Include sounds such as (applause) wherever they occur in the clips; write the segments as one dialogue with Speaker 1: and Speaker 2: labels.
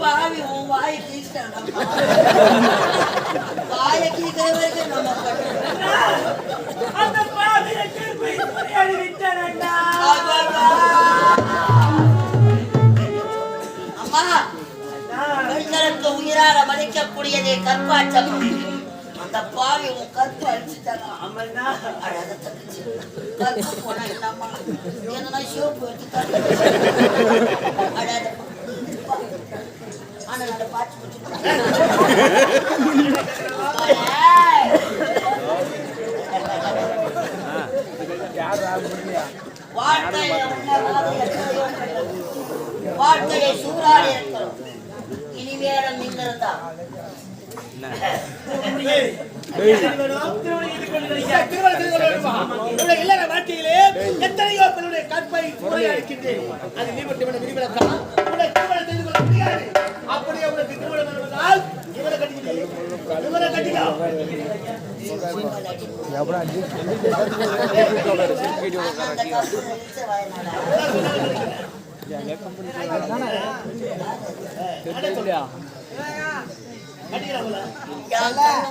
Speaker 1: பாவி உன் வாயை கீழ்ச்சானப்பா. வாயை கீழ்க்கிற வரைக்கும் நம்ம.
Speaker 2: அந்த பாவிய சூறையாடி விட்டானா
Speaker 1: அம்மா பெண்களுக்கு உயிராக மதிக்கக்கூடியதே கற்பாச்சம் அந்த பாவி உன் கற்பு அழிச்சுட்டானா?
Speaker 2: அம்மன்னா
Speaker 1: கற்பு போனா என்னம்மா? என்னன்னா ஷோப்பு எடுத்து (laughs) வாழ்க்கையை சூறாடி இருக்கிறோம் இனிமேலும் நின்றிருந்தா
Speaker 3: வாழ்க்கையிலே எத்தனையோ பெண்ணுடைய கற்பை சூறையாடிக்கின்றேன் அது நீ மட்டும் விதிவிலக்கா உன்னை திருமணம் செய்து கொள்ள முடியாது அப்படி உனக்கு திருமணம் நடந்தால் இவனை கட்டிக்கிட்டு இவனை கட்டிக்கோ.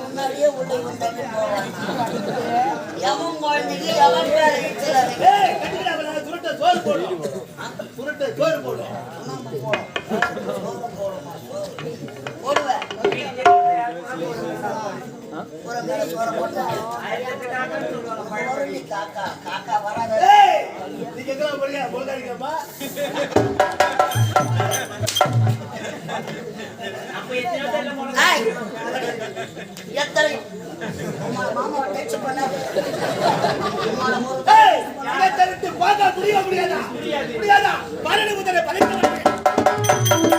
Speaker 1: முன்னாடியே உள்ள வந்தாங்க எவன் குழந்தைக்கு எவன் பேர
Speaker 3: கட்டிக்கிறாங்களா சுருட்ட சோறு போடும் சுருட்ட சோறு போடும்
Speaker 1: காக்கா காக்கா வராத
Speaker 3: நீங்க போறீங்க?
Speaker 1: எத்தனை மாமா
Speaker 3: முடிய முடியாதா முடியாதா பரணி முதலை பறிக்க
Speaker 1: Música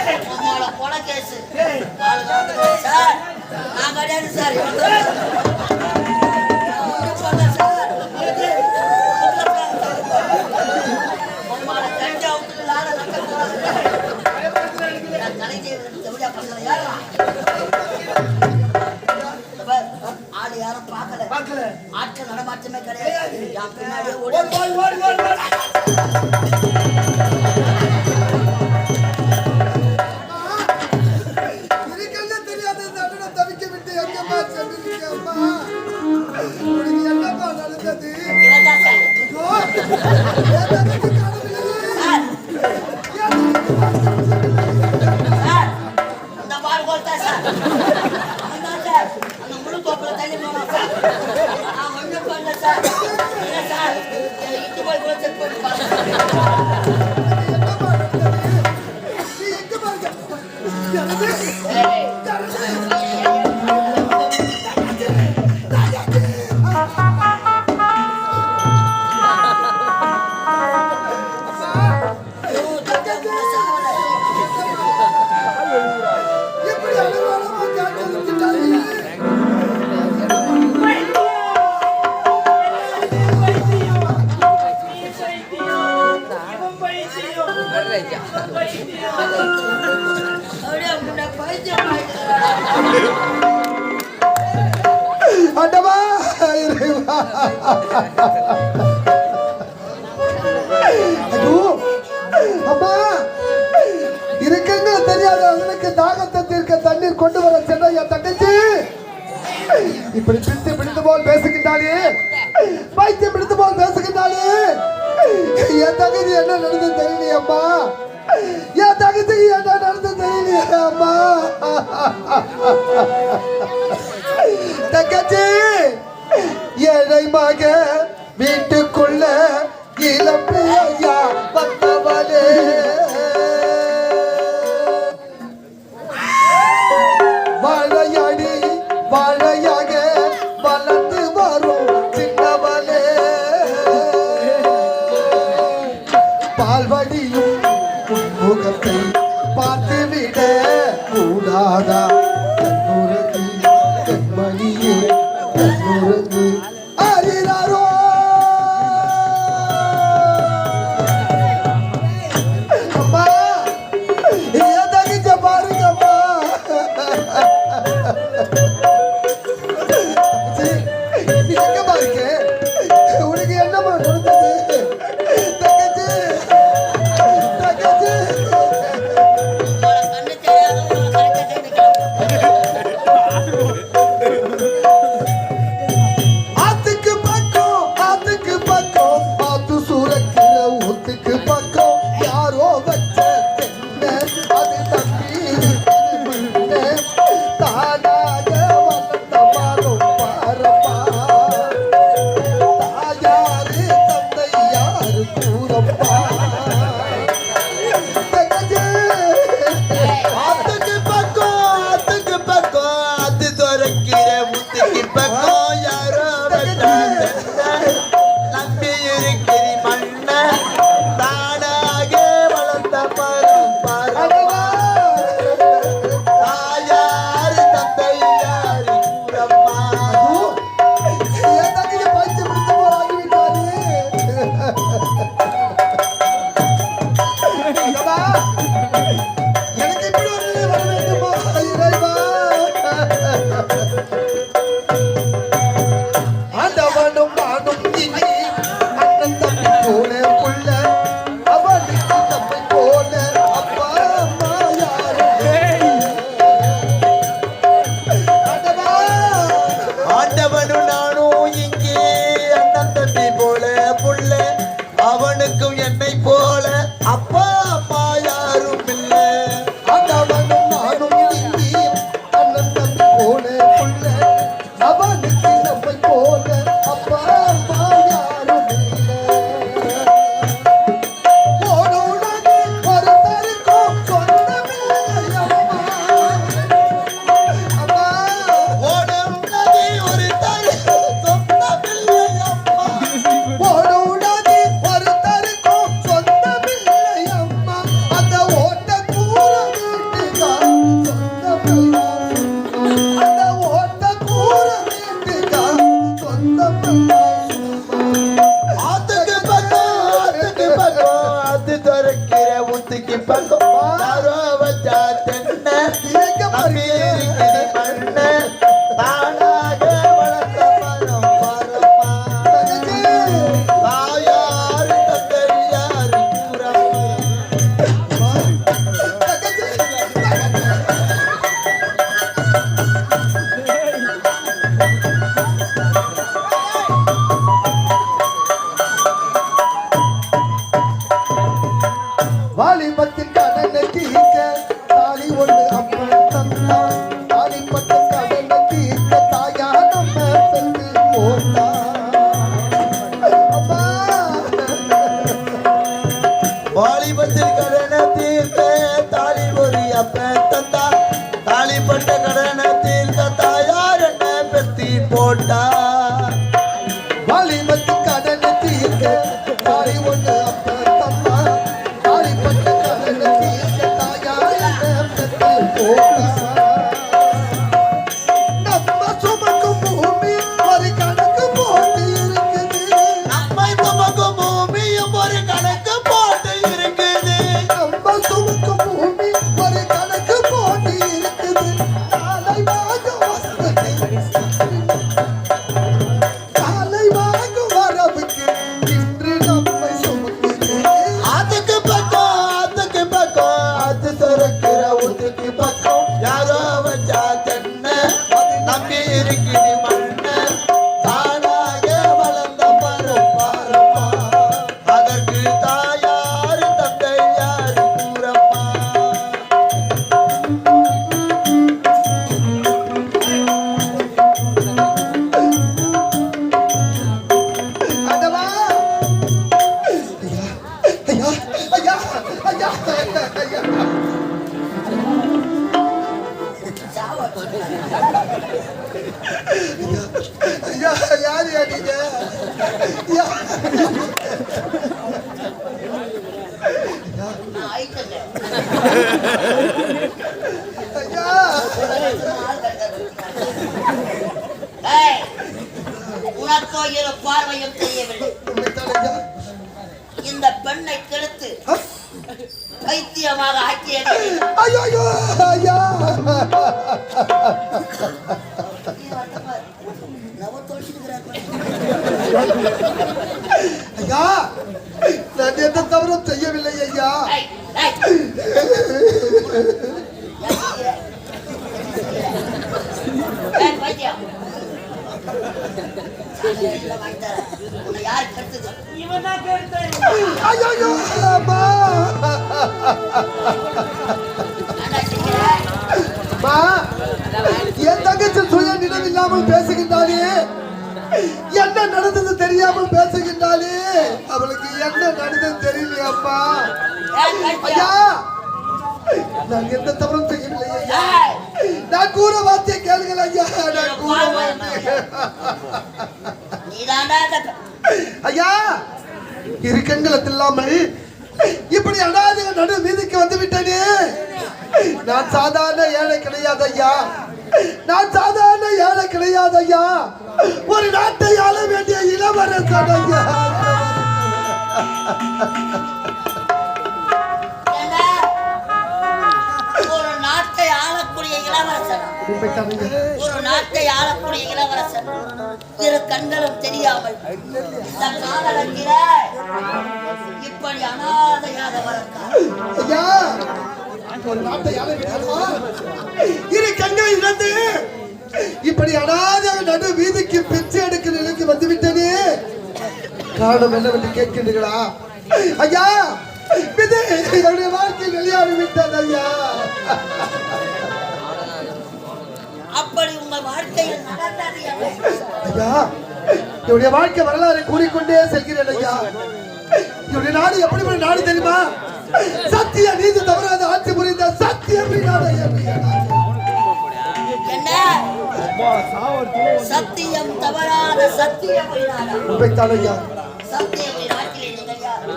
Speaker 1: கேஸு. சார், நான் கிடையாது சார். இவன் தான். நான் ஒண்ணும் பண்ணல சார். ஒண்ணும் பண்ணல
Speaker 4: கொண்டு வர சென்னையா தங்கச்சி? இப்படி பிடித்து பிடித்து போல் பேசுகின்றாளே. பைத்திய பிடித்து போல் பேசுகின்றாளே. என் தகுதி என்ன நடந்து தெரியலையம்மா என் தகுதி என்ன நடந்து தெரியலையம்மா தங்கச்சி ஏழை மக வீட்டுக்குள்ள இளப்பையா வந்தவளே. Ya, உனக்கோ
Speaker 1: இரு பார்வையும் தெரியவில்லை இந்த பெண்ணை கெடுத்து பைத்தியமாக ஆக்கியது
Speaker 4: ஐயோ ஐயோ. ஐயா நான் எந்த தவறும் செய்யவில்லை ஐயா. ஐயோ அம்மா. என் தங்கச்சி சுய நினைவில்லாமல் பேசுகின்றாளே என்ன நடந்தது தெரியாமல் பேசுகின்றாலே அவளுக்கு என்ன நடந்தது தெரியலையே ஐயா நான் எந்த தவறும் செய்யவில்லை ஐயா. நான் கூற வார்த்தையை கேளுங்கள் ஐயா. நான் கூற வார்த்தை. ஐயா இருக்கங்களத் இல்லாமல் இப்படி அனாதை நடு வீதிக்கு வந்து விட்டேனே. நான் சாதாரண ஏழை கிடையாது ஐயா. நான் சாதாரண ஏழை கிடையாது ஐயா ஒரு நாட்டை ஆள வேண்டிய இளவரசன் ஐயா?
Speaker 1: ஒரு நாட்டை ஆளக்கூடிய இளவரசன்? இரு கண்களும் தெரியாமல் இந்த காதலங்கிற இப்படி அனாதையாக வளர்த்தார்
Speaker 4: இரு கண்கள் இழந்து. இப்படி அனாதை நடு வீதிக்கு பிச்சை எடுக்க நிலைக்கு வந்து விட்டனே காரணம் என்னவென்று கேட்கின்றீர்களா? ஐயா என்னுடைய வாழ்க்கையில் வெளியாகி விட்டது ஐயா.
Speaker 1: அப்படி உங்கள் வாழ்க்கையில் நடந்தது என்ன?
Speaker 4: ஐயா என்னுடைய வாழ்க்கை வரலாறை கூறிக்கொண்டே செல்கிறேன் ஐயா. என்னுடைய நாடு எப்படிப்பட்ட நாடு தெரியுமா? சத்திய நீதி தவறாத ஆட்சி புரிந்த.
Speaker 1: என்ன? சத்தியம் தவறாத சத்தியம்
Speaker 4: ஐயா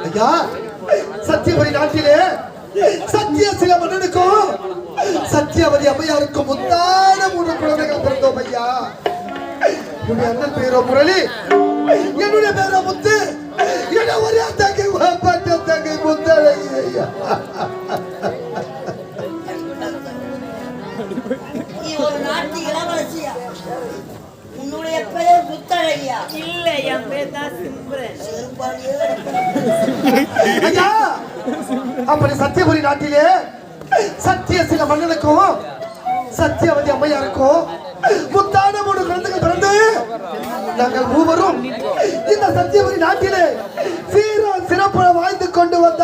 Speaker 4: ஐயா சத்தியவரி நாட்டிலே சத்திய சில மன்னனுக்கும் சத்தியவதி அம்மையாருக்கும் முத்தான மூன்று குழந்தைகள் பிறந்தோம் ஐயா. என்னுடைய அண்ணன் பேரோ முரளி என்னுடைய பேரோ முத்து என்ன ஒரே தங்கை பட்ட தங்கை முத்தழகி ஐயா
Speaker 1: உன்னுடைய பெயர் முத்தழகியா
Speaker 2: இல்ல என் பேர் தான்
Speaker 4: ஐயா அப்படி சத்தியபுரி நாட்டிலே சத்திய சில மன்னனுக்கும் சத்தியவதி அம்மையாருக்கும் முத்தான மூணு குழந்தைகள் பிறந்து நாங்கள் மூவரும் இந்த சத்தியபுரி நாட்டிலே சீரோ சிறப்பு வாய்ந்து கொண்டு வந்த